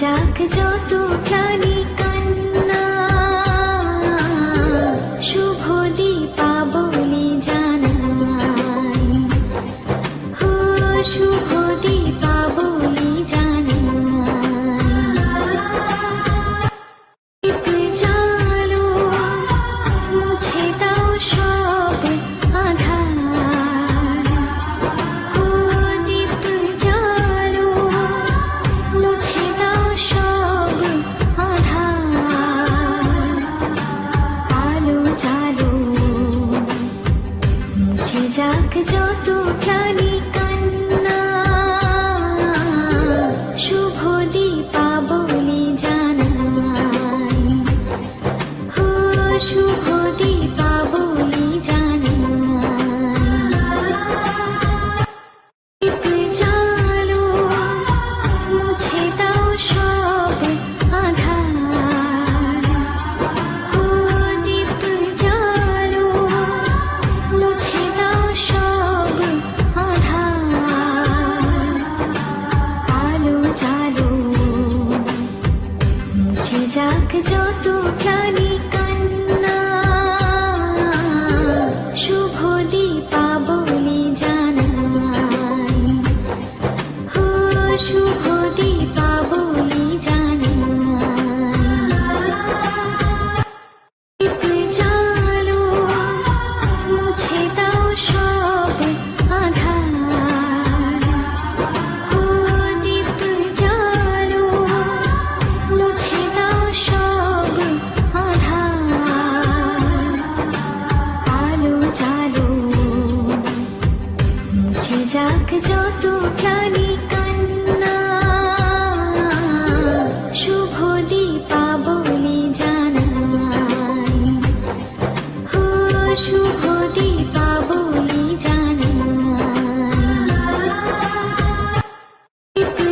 যাক যত খানি যাক যত প্রাণী যাক যত প্রাণী झिझाक जो तू क्या नहीं